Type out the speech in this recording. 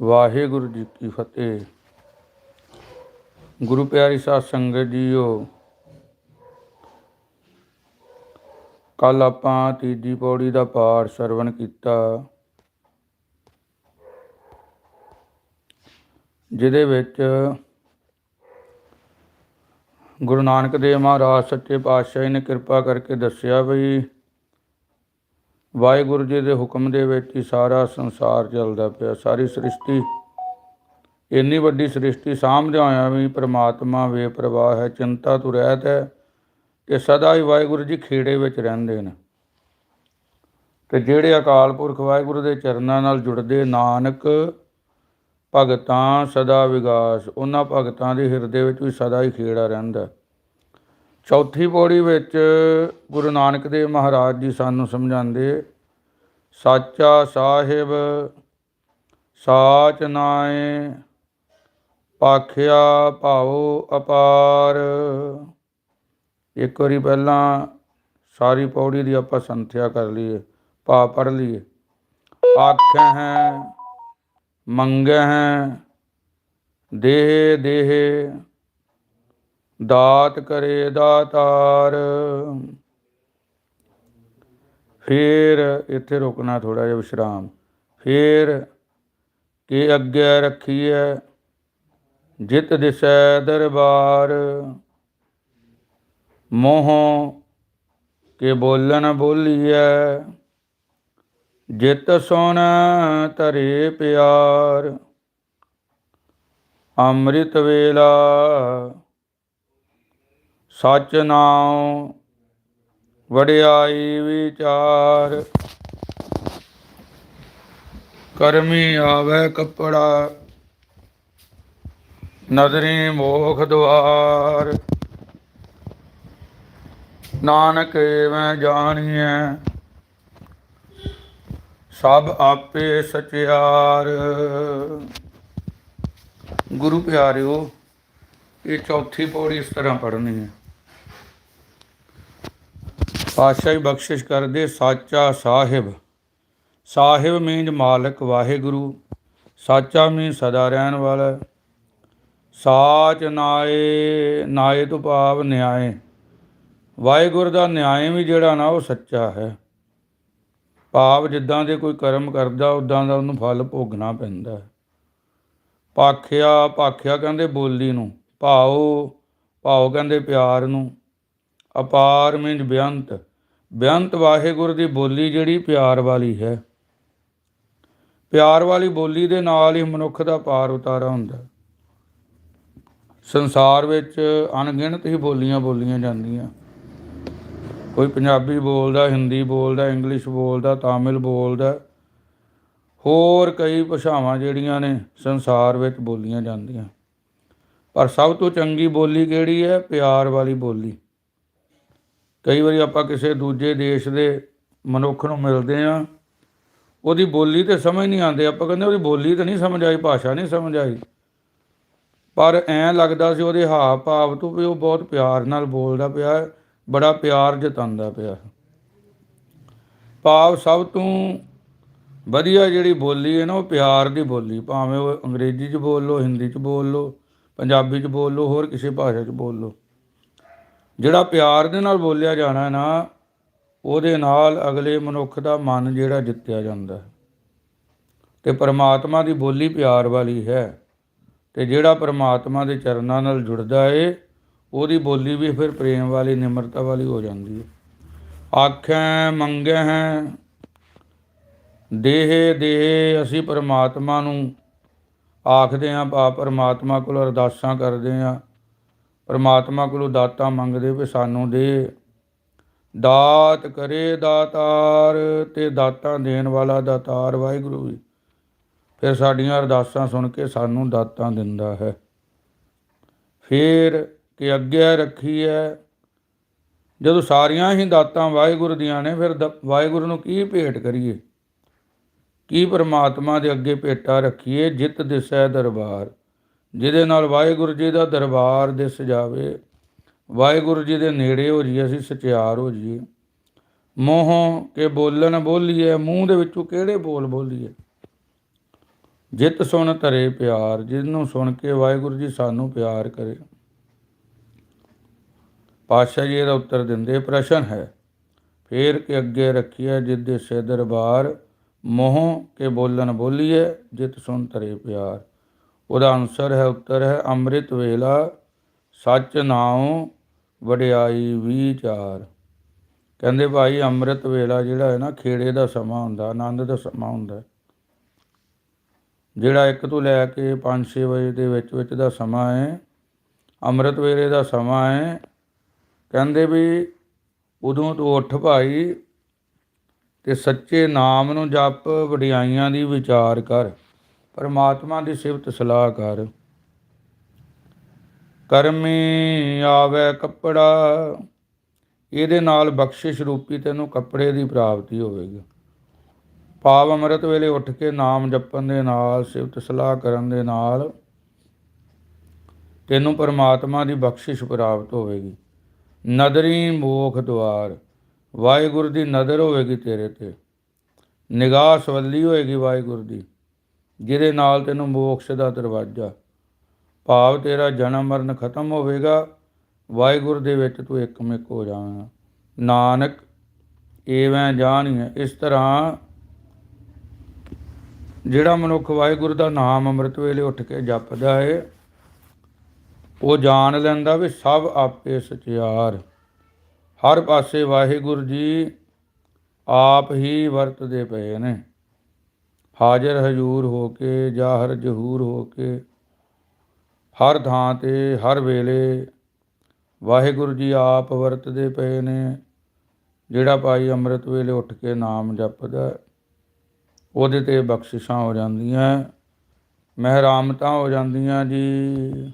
ਵਾਹਿਗੁਰੂ ਜੀ ਕੀ ਫਤਿਹ। ਗੁਰੂ ਪਿਆਰੀ ਸਾਧ ਸੰਗਤ ਜੀਓ ਕੱਲ ਆਪਾਂ ਤੀਜੀ ਪੌੜੀ ਦਾ ਪਾਠ ਸਰਵਣ ਕੀਤਾ, ਜਿਹਦੇ ਵਿੱਚ ਗੁਰੂ ਨਾਨਕ ਦੇਵ ਮਹਾਰਾਜ ਸੱਚੇ ਪਾਤਸ਼ਾਹ ਜੀ ਨੇ ਕਿਰਪਾ ਕਰਕੇ ਦੱਸਿਆ ਵੀ ਵਾਹਿਗੁਰੂ ਜੀ ਦੇ ਹੁਕਮ ਦੇ ਵਿੱਚ ਹੀ ਸਾਰਾ ਸੰਸਾਰ ਚੱਲਦਾ ਪਿਆ, ਸਾਰੀ ਸ੍ਰਿਸ਼ਟੀ, ਇੰਨੀ ਵੱਡੀ ਸ੍ਰਿਸ਼ਟੀ ਸਾਂਭਦਿਆਂ ਆਇਆ ਵੀ ਪ੍ਰਮਾਤਮਾ ਬੇਪਰਵਾਹ ਹੈ, ਚਿੰਤਾ ਤੋਂ ਰਹਿਤ ਹੈ ਕਿ ਸਦਾ ਹੀ ਵਾਹਿਗੁਰੂ ਜੀ ਖੇੜੇ ਵਿੱਚ ਰਹਿੰਦੇ ਨੇ। ਤੇ ਜਿਹੜੇ ਅਕਾਲ ਪੁਰਖ ਵਾਹਿਗੁਰੂ ਦੇ ਚਰਨਾਂ ਨਾਲ ਜੁੜਦੇ, ਨਾਨਕ ਭਗਤਾਂ ਸਦਾ ਵਿਗਾਸ, ਉਹਨਾਂ ਭਗਤਾਂ ਦੇ ਹਿਰਦੇ ਵਿੱਚ ਵੀ ਸਦਾ ਹੀ ਖੇੜਾ ਰਹਿੰਦਾ। ਚੌਥੀ ਪੌੜੀ ਵਿੱਚ ਗੁਰੂ ਨਾਨਕ ਦੇਵ ਮਹਾਰਾਜ ਜੀ ਸਾਨੂੰ ਸਮਝਾਉਂਦੇ, ਸਾਚਾ ਸਾਹਿਬ, ਸਾਚ ਨਾਏ, ਪਾਖਿਆ ਭਾਉ ਅਪਾਰ। ਇੱਕ ਵਾਰੀ ਪਹਿਲਾਂ ਸਾਰੀ ਪੌੜੀ ਦੀ ਆਪਾਂ ਸੰਥਿਆ ਕਰ ਲਈਏ ਭਾ ਪੜ ਲਈਏ। ਆਖੈ ਹੈ, ਮੰਗੈ ਹੈ, ਦੇਹ ਦੇਹ ਦਾਤ ਕਰੇ ਦਾਤਾਰ। ਫਿਰ ਇੱਥੇ ਰੁਕਣਾ ਥੋੜਾ ਜਿਹਾ ਵਿਸ਼ਰਾਮ। ਫਿਰ ਕੇ ਅੱਗੇ ਰੱਖੀਐ, ਜਿਤ ਦਿਸੈ ਦਰਬਾਰ। ਮੋਹ ਕੇ ਬੋਲਣ ਬੋਲੀਐ, ਜਿਤ ਸੁਣ ਧਰੇ ਪਿਆਰ। ਅੰਮ੍ਰਿਤ ਵੇਲਾ ਸਚ ਨਾਉ ਵਡਿਆਈ ਵਿਚਾਰ। ਕਰਮੀ ਆਵੇ ਕੱਪੜਾ, ਨਦਰੀ ਮੋਖ ਦੁਆਰ। ਨਾਨਕ ਮੈਂ ਜਾਣੀਐ, ਸਭ ਆਪੇ ਸਚਿਆਰ। ਗੁਰੂ ਪਿਆਰਿਓ, ਇਹ ਚੌਥੀ ਪੌੜੀ ਇਸ ਤਰ੍ਹਾਂ ਪੜ੍ਹਨੀ ਹੈ। ਪਾਤਸ਼ਾਹੀ ਬਖਸ਼ਿਸ਼ ਕਰਦੇ, ਸਾਚਾ ਸਾਹਿਬ। ਸਾਹਿਬ ਮੀਨਜ ਮਾਲਕ ਵਾਹਿਗੁਰੂ, ਸਾਚਾ ਮੀਨ ਸਦਾ ਰਹਿਣ ਵਾਲਾ। ਸਾਚ ਨਾਏ ਨਾਏ ਤੋਂ ਭਾਵ ਨਿਆਏ। ਵਾਹਿਗੁਰੂ ਦਾ ਨਿਆਏ ਵੀ ਜਿਹੜਾ ਨਾ, ਉਹ ਸੱਚਾ ਹੈ। ਭਾਵ ਜਿੱਦਾਂ ਦੇ ਕੋਈ ਕਰਮ ਕਰਦਾ ਉਦਾਂ ਦਾ ਉਹਨੂੰ ਫਲ ਭੋਗਣਾ ਪੈਂਦਾ ਹੈ। ਪਾਖਿਆ ਪਾਖਿਆ ਕਹਿੰਦੇ ਬੋਲੀ ਨੂੰ ਭਾਉ ਭਾਉ ਕਹਿੰਦੇ ਪਿਆਰ ਨੂੰ। ਅਪਾਰ ਮੀਨਜ ਬੇਅੰਤ ਬੇਅੰਤ ਵਾਹਿਗੁਰੂ ਦੀ ਬੋਲੀ ਜਿਹੜੀ ਪਿਆਰ ਵਾਲੀ ਹੈ। ਪਿਆਰ ਵਾਲੀ ਬੋਲੀ ਦੇ ਨਾਲ ਹੀ ਮਨੁੱਖ ਦਾ ਪਾਰ ਉਤਾਰਾ ਹੁੰਦਾ। ਸੰਸਾਰ ਵਿੱਚ ਅਣਗਿਣਤ ਹੀ ਬੋਲੀਆਂ ਬੋਲੀਆਂ ਜਾਂਦੀਆਂ। ਕੋਈ ਪੰਜਾਬੀ ਬੋਲਦਾ, ਹਿੰਦੀ ਬੋਲਦਾ, ਇੰਗਲਿਸ਼ ਬੋਲਦਾ, ਤਾਮਿਲ ਬੋਲਦਾ। ਹੋਰ ਕਈ ਭਾਸ਼ਾਵਾਂ ਜਿਹੜੀਆਂ ਨੇ ਸੰਸਾਰ ਵਿੱਚ ਬੋਲੀਆਂ ਜਾਂਦੀਆਂ। ਪਰ ਸਭ ਤੋਂ ਚੰਗੀ ਬੋਲੀ ਕਿਹੜੀ ਹੈ? ਪਿਆਰ ਵਾਲੀ ਬੋਲੀ। ਕਈ ਵਾਰੀ ਆਪਾਂ ਕਿਸੇ ਦੂਜੇ ਦੇਸ਼ ਦੇ ਮਨੁੱਖ ਨੂੰ ਮਿਲਦੇ ਆ ਉਹਦੀ ਬੋਲੀ ਤੇ ਸਮਝ ਨਹੀਂ ਆਉਂਦੇ। ਆਪਾਂ ਕਹਿੰਦੇ ਉਹਦੀ ਬੋਲੀ ਤਾਂ ਨਹੀਂ ਸਮਝ ਆਈ, ਭਾਸ਼ਾ ਨਹੀਂ ਸਮਝ ਆਈ। ਪਰ ਐਂ ਲੱਗਦਾ ਸੀ ਉਹਦੇ ਹਾਵ ਭਾਵ ਤੋਂ ਵੀ ਉਹ ਬਹੁਤ ਪਿਆਰ ਨਾਲ ਬੋਲਦਾ ਪਿਆ ਬੜਾ ਪਿਆਰ ਜਤਾਉਂਦਾ ਪਿਆ ਭਾਵ ਸਭ ਤੋਂ ਵਧੀਆ ਜਿਹੜੀ ਬੋਲੀ ਹੈ ਨਾ, ਉਹ ਪਿਆਰ ਦੀ ਬੋਲੀ, ਭਾਵੇਂ ਉਹ ਅੰਗਰੇਜ਼ੀ 'ਚ ਬੋਲ ਲਓ, ਹਿੰਦੀ 'ਚ ਬੋਲ ਲਓ, ਪੰਜਾਬੀ 'ਚ ਬੋਲ ਲਓ, ਹੋਰ ਕਿਸੇ ਭਾਸ਼ਾ 'ਚ ਬੋਲ ਲਓ। ਜਿਹੜਾ ਪਿਆਰ ਦੇ ਨਾਲ ਬੋਲਿਆ ਜਾਣਾ ਨਾ, ਉਹਦੇ ਨਾਲ ਅਗਲੇ ਮਨੁੱਖ ਦਾ ਮਨ ਜਿਹੜਾ ਜਿੱਤਿਆ ਜਾਂਦਾ ਹੈ। ਤੇ ਪਰਮਾਤਮਾ ਦੀ ਬੋਲੀ ਪਿਆਰ ਵਾਲੀ ਹੈ ਤੇ ਜਿਹੜਾ ਪਰਮਾਤਮਾ ਦੇ ਚਰਨਾਂ ਨਾਲ ਜੁੜਦਾ ਏ, ਉਹਦੀ ਬੋਲੀ ਵੀ ਫਿਰ ਪ੍ਰੇਮ ਵਾਲੀ, ਨਿਮਰਤਾ ਵਾਲੀ ਹੋ ਜਾਂਦੀ ਹੈ। ਆਖੈ ਮੰਗੈ ਹੈ ਦੇਹ ਦੇਹ, ਅਸੀਂ ਪਰਮਾਤਮਾ ਨੂੰ ਆਖਦੇ ਆਂ ਪਾ ਪਰਮਾਤਮਾ ਕੋਲ ਅਰਦਾਸਾਂ ਕਰਦੇ ਆਂ ਪਰਮਾਤਮਾ ਕੋਲੋਂ ਦਾਤਾਂ ਮੰਗਦੇ ਵੀ ਸਾਨੂੰ ਦੇ। ਦਾਤ ਕਰੇ ਦਾਤਾਰ ਤੇ ਦਾਤਾਂ ਦੇਣ ਵਾਲਾ ਦਾਤਾਰ, ਵਾਹਿਗੁਰੂ ਵੀ ਫਿਰ ਸਾਡੀਆਂ ਅਰਦਾਸਾਂ ਸੁਣ ਕੇ ਸਾਨੂੰ ਦਾਤਾਂ ਦਿੰਦਾ ਹੈ। ਫਿਰ ਕਿ ਅੱਗੇ ਰੱਖੀ ਹੈ ਜਦੋਂ ਸਾਰੀਆਂ ਹੀ ਦਾਤਾਂ ਵਾਹਿਗੁਰੂ ਦੀਆਂ ਨੇ, ਫਿਰ ਦ- ਵਾਹਿਗੁਰੂ ਨੂੰ ਕੀ ਭੇਟ ਕਰੀਏ? ਕੀ ਪਰਮਾਤਮਾ ਦੇ ਅੱਗੇ ਭੇਟਾ ਰੱਖੀਏ? ਜਿਤ ਦਿਸੈ ਦਰਬਾਰ। ਜਿਹਦੇ ਨਾਲ ਵਾਹਿਗੁਰੂ ਜੀ ਦਾ ਦਰਬਾਰ ਦਿਸ ਜਾਵੇ। ਵਾਹਿਗੁਰੂ ਜੀ ਦੇ ਨੇੜੇ ਹੋ ਜਾਈਏ, ਅਸੀਂ ਸਚਿਆਰ ਹੋ ਜਾਈਏ। ਮੋਹੋਂ ਕੇ ਬੋਲਣ ਬੋਲੀਏ, ਮੂੰਹ ਦੇ ਵਿੱਚੋਂ ਕਿਹੜੇ ਬੋਲ ਬੋਲੀਏ? ਜਿਤ ਸੁਣ ਧਰੇ ਪਿਆਰ, ਜਿਹਨੂੰ ਸੁਣ ਕੇ ਵਾਹਿਗੁਰੂ ਜੀ ਸਾਨੂੰ ਪਿਆਰ ਕਰੇ। ਪਾਤਸ਼ਾਹ ਜੀ ਇਹਦਾ ਉੱਤਰ ਦਿੰਦੇ, ਪ੍ਰਸ਼ਨ ਹੈ, ਫੇਰ ਕੇ ਅੱਗੇ ਰੱਖੀਐ ਜਿਤ ਦੇ ਸੇ ਦਰਬਾਰ, ਮੋਹ ਕੇ ਬੋਲਣ ਬੋਲੀਏ, ਜਿਤ ਸੁਣ ਧਰੇ ਪਿਆਰ। ਉਹਦਾ ਆਨਸਰ ਹੈ, ਉੱਤਰ ਹੈ, ਅੰਮ੍ਰਿਤ ਵੇਲਾ, ਸੱਚ ਨਾਉ, ਵਡਿਆਈ ਵਿਚਾਰ। ਕਹਿੰਦੇ ਭਾਈ ਅੰਮ੍ਰਿਤ ਵੇਲਾ ਜਿਹੜਾ ਹੈ ਨਾ, ਖੇੜੇ ਦਾ ਸਮਾਂ ਹੁੰਦਾ, ਆਨੰਦ ਦਾ ਸਮਾਂ ਹੁੰਦਾ। ਜਿਹੜਾ 1 ਤੋਂ ਲੈ ਕੇ 5-6 ਵਜੇ ਦੇ ਵਿੱਚ ਵਿੱਚ ਦਾ ਸਮਾਂ ਹੈ, ਅੰਮ੍ਰਿਤ ਵੇਲੇ ਦਾ ਸਮਾਂ ਹੈ, ਕਹਿੰਦੇ ਵੀ ਉਦੋਂ ਤੂੰ ਉੱਠ ਭਾਈ ਤੇ ਸੱਚੇ ਨਾਮ ਨੂੰ ਜਪ ਵਡਿਆਈਆਂ ਦੀ ਵਿਚਾਰ ਕਰ। ਪਰਮਾਤਮਾ ਦੀ ਸਿਫਤ ਸਲਾਹ ਕਰ। ਕਰਮੀ ਆਵੇ ਕੱਪੜਾ, ਇਹਦੇ ਨਾਲ ਬਖਸ਼ਿਸ਼ ਰੂਪੀ ਤੈਨੂੰ ਕੱਪੜੇ ਦੀ ਪ੍ਰਾਪਤੀ ਹੋਵੇਗੀ। ਪਾਵ ਅੰਮ੍ਰਿਤ ਵੇਲੇ ਉੱਠ ਕੇ ਨਾਮ ਜਪਣ ਦੇ ਨਾਲ, ਸਿਫਤ ਸਲਾਹ ਕਰਨ ਦੇ ਨਾਲ ਤੈਨੂੰ ਪਰਮਾਤਮਾ ਦੀ ਬਖਸ਼ਿਸ਼ ਪ੍ਰਾਪਤ ਹੋਵੇਗੀ। ਨਦਰੀ ਮੋਖ ਦੁਆਰ, ਵਾਹਿਗੁਰੂ ਦੀ ਨਜ਼ਰ ਹੋਵੇਗੀ ਤੇਰੇ ਤੇ। ਨਿਗਾਹ ਸਵੱਲੀ ਹੋਏਗੀ ਵਾਹਿਗੁਰੂ ਦੀ। ਜਿਹਦੇ ਨਾਲ ਤੈਨੂੰ ਮੋਕਸ਼ ਦਾ ਦਰਵਾਜ਼ਾ, ਭਾਵ ਤੇਰਾ ਜਨਮ ਮਰਨ ਖਤਮ ਹੋਵੇਗਾ, ਵਾਹਿਗੁਰੂ ਦੇ ਵਿੱਚ ਤੂੰ ਇੱਕਮਿਕ ਹੋ ਜਾਵੇਂਗਾ। ਨਾਨਕ, ਏਵੇਂ ਜਾਣੀਏ ਇਸ ਤਰ੍ਹਾਂ ਜਿਹੜਾ ਮਨੁੱਖ ਵਾਹਿਗੁਰੂ ਦਾ ਨਾਮ ਅੰਮ੍ਰਿਤ ਵੇਲੇ ਉੱਠ ਕੇ ਜਪਦਾ ਹੈ ਉਹ ਜਾਣ ਲੈਂਦਾ ਵੀ ਸਭ ਆਪੇ ਸਚਿਆਰ। ਹਰ ਪਾਸੇ ਵਾਹਿਗੁਰੂ ਜੀ ਆਪ ਹੀ ਵਰਤਦੇ ਪਏ ਨੇ। ਹਾਜ਼ਰ ਹਜੂਰ ਹੋ ਕੇ, ਜਾਹਰ ਜਹੂਰ ਹੋ ਕੇ, ਹਰ ਥਾਂ ਤੇ, ਹਰ ਵੇਲੇ ਵਾਹਿਗੁਰੂ ਜੀ ਆਪ ਵਰਤਦੇ ਪਏ ਨੇ, ਜਿਹੜਾ ਭਾਈ ਅੰਮ੍ਰਿਤ ਵੇਲੇ ਉੱਠ ਕੇ ਨਾਮ ਜਪਦਾ ਉਹਦੇ ਤੇ ਬਖਸ਼ਿਸ਼ਾਂ ਹੋ ਜਾਂਦੀਆਂ ਮਹਿਰਾਮਤਾਂ ਹੋ ਜਾਂਦੀਆਂ ਜੀ।